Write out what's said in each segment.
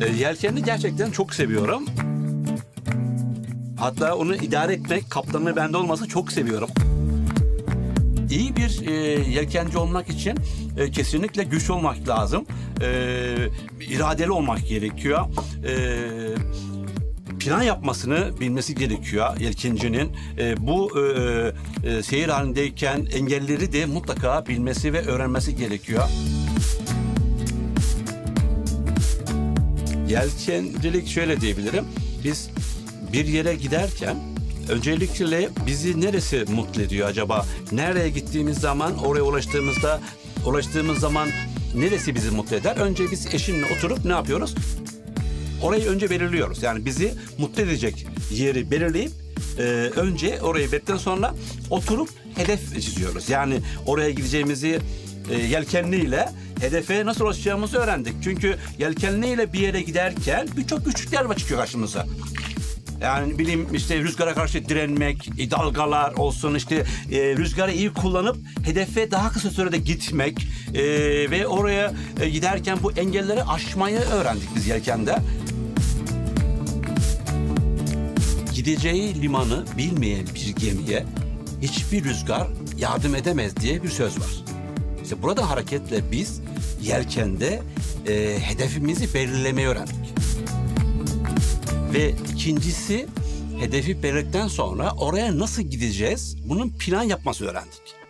E, gerçekten çok seviyorum. Hatta onu idare etmek, kaptanı bende olması çok seviyorum. İyi bir e, yelkenci olmak için e, kesinlikle güç olmak lazım. E, iradeli olmak gerekiyor. E, plan yapmasını bilmesi gerekiyor yelkencinin. E, bu e, e, seyir halindeyken engelleri de mutlaka bilmesi ve öğrenmesi gerekiyor. Yelkencilik şöyle diyebilirim. Biz bir yere giderken öncelikle bizi neresi mutlu ediyor acaba? Nereye gittiğimiz zaman, oraya ulaştığımızda, ulaştığımız zaman neresi bizi mutlu eder? Önce biz eşimle oturup ne yapıyoruz? Orayı önce belirliyoruz. Yani bizi mutlu edecek yeri belirleyip e, önce orayı belirledikten sonra oturup hedef çiziyoruz. Yani oraya gideceğimizi e, yelkenliyle hedefe nasıl ulaşacağımızı öğrendik. Çünkü yelkenliyle bir yere giderken birçok güçlükler çıkıyor karşımıza. Yani bileyim işte rüzgara karşı direnmek, e, dalgalar olsun işte e, rüzgarı iyi kullanıp hedefe daha kısa sürede gitmek e, ve oraya e, giderken bu engelleri aşmayı öğrendik biz yelkende. Gideceği limanı bilmeyen bir gemiye hiçbir rüzgar yardım edemez diye bir söz var. İşte burada hareketle biz yelkende e, hedefimizi belirlemeyi öğrendik. Ve ikincisi hedefi belirledikten sonra oraya nasıl gideceğiz bunun plan yapması öğrendik.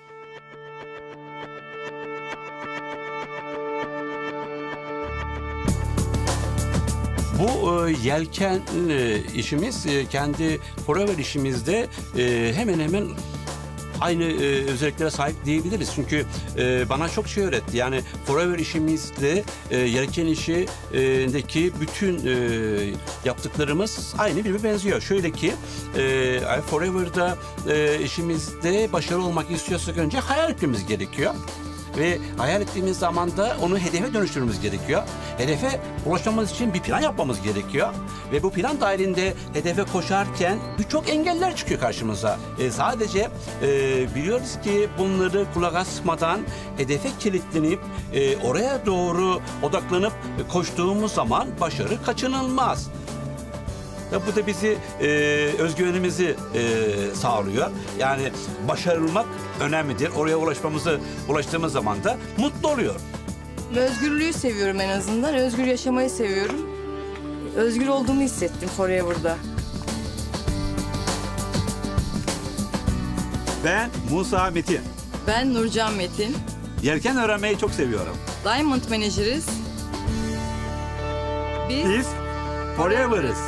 Bu e, yelken e, işimiz e, kendi forever işimizde e, hemen hemen aynı e, özelliklere sahip diyebiliriz. Çünkü e, bana çok şey öğretti. Yani forever işimizle e, yelken işindeki bütün e, yaptıklarımız aynı birbirine benziyor. Şöyle ki e, forever'da e, işimizde başarılı olmak istiyorsak önce hayal etmemiz gerekiyor. Ve hayal ettiğimiz zaman da onu hedefe dönüştürmemiz gerekiyor. Hedefe ulaşmamız için bir plan yapmamız gerekiyor. Ve bu plan dahilinde hedefe koşarken birçok engeller çıkıyor karşımıza. E, sadece e, biliyoruz ki bunları kulak asmadan hedefe kilitlenip e, oraya doğru odaklanıp koştuğumuz zaman başarı kaçınılmaz. Ve bu da bizi e, özgüvenimizi e, sağlıyor. Yani başarılmak önemlidir. Oraya ulaşmamızı ulaştığımız zaman da mutlu oluyor. Özgürlüğü seviyorum en azından. Özgür yaşamayı seviyorum. Özgür olduğumu hissettim Forever'da. Ben Musa Metin. Ben Nurcan Metin. Yelken öğrenmeyi çok seviyorum. Diamond Manager'ız. Biz Biz Forever'ız.